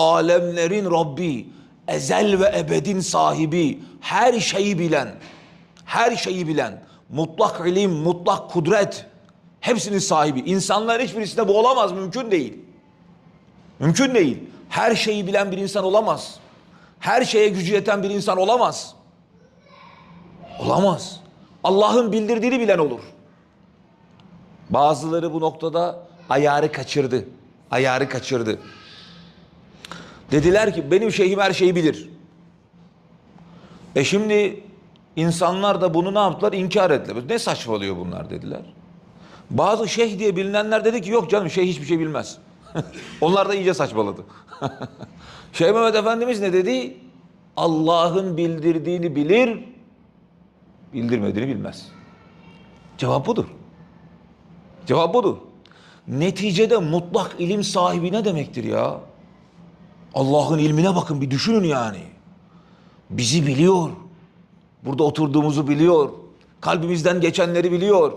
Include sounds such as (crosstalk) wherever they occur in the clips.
alemlerin Rabbi, ezel ve ebedin sahibi, her şeyi bilen, her şeyi bilen, mutlak ilim, mutlak kudret, hepsinin sahibi. İnsanların hiçbirisinde bu olamaz, mümkün değil. Mümkün değil. Her şeyi bilen bir insan olamaz. Her şeye gücü yeten bir insan olamaz. Olamaz. Allah'ın bildirdiğini bilen olur. Bazıları bu noktada ayarı kaçırdı. Ayarı kaçırdı. Dediler ki benim şeyhim her şeyi bilir. E şimdi insanlar da bunu ne yaptılar? İnkar ettiler. Ne saçmalıyor bunlar dediler. Bazı şeyh diye bilinenler dedi ki yok canım şeyh hiçbir şey bilmez. (laughs) Onlar da iyice saçmaladı. (laughs) Şeyh Mehmet Efendimiz ne dedi? Allah'ın bildirdiğini bilir, bildirmediğini bilmez. Cevap budur. Cevap budur. Neticede mutlak ilim sahibi ne demektir ya? Allah'ın ilmine bakın bir düşünün yani. Bizi biliyor. Burada oturduğumuzu biliyor. Kalbimizden geçenleri biliyor.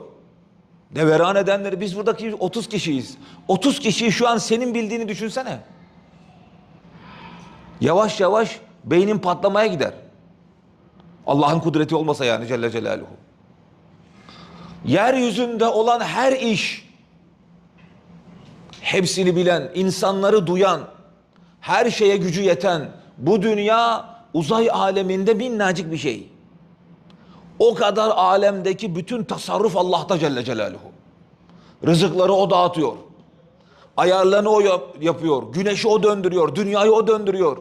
Deveran edenleri biz buradaki 30 kişiyiz. 30 kişiyi şu an senin bildiğini düşünsene. Yavaş yavaş beynin patlamaya gider. Allah'ın kudreti olmasa yani Celle Celaluhu. Yeryüzünde olan her iş hepsini bilen, insanları duyan, her şeye gücü yeten bu dünya uzay aleminde minnacık bir şey. O kadar alemdeki bütün tasarruf Allah'ta Celle Celaluhu. Rızıkları o dağıtıyor. Ayarlarını o yap- yapıyor. Güneşi o döndürüyor. Dünyayı o döndürüyor.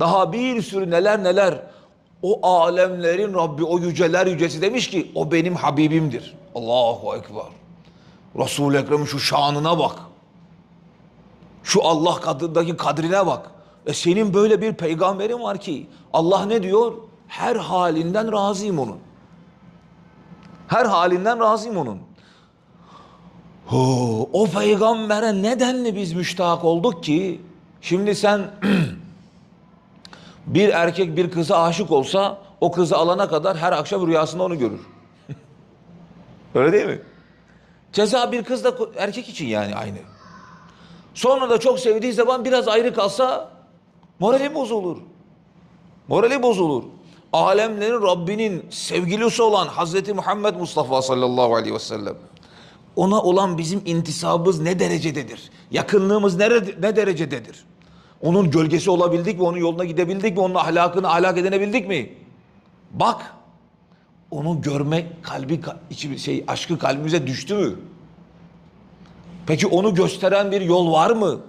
Daha bir sürü neler neler. O alemlerin Rabbi, o yüceler yücesi demiş ki o benim Habibimdir. Allahu Ekber. Resul-i Ekrem'in şu şanına bak. Şu Allah katındaki kadrine bak. E senin böyle bir peygamberin var ki Allah ne diyor? Her halinden razıyım onun. Her halinden razıyım onun. Ho, o peygambere nedenli biz müştak olduk ki şimdi sen (clears throat) bir erkek bir kıza aşık olsa o kızı alana kadar her akşam rüyasında onu görür. (laughs) Öyle değil mi? Ceza bir kız da erkek için yani aynı. Sonra da çok sevdiği zaman biraz ayrı kalsa morali bozulur. Morali bozulur. Alemlerin Rabbinin sevgilisi olan Hazreti Muhammed Mustafa sallallahu aleyhi ve sellem. Ona olan bizim intisabımız ne derecededir? Yakınlığımız ne, ne derecededir? Onun gölgesi olabildik mi? Onun yoluna gidebildik mi? Onun ahlakını ahlak edinebildik mi? Bak. Onu görmek kalbi içi şey aşkı kalbimize düştü mü? Peki onu gösteren bir yol var mı?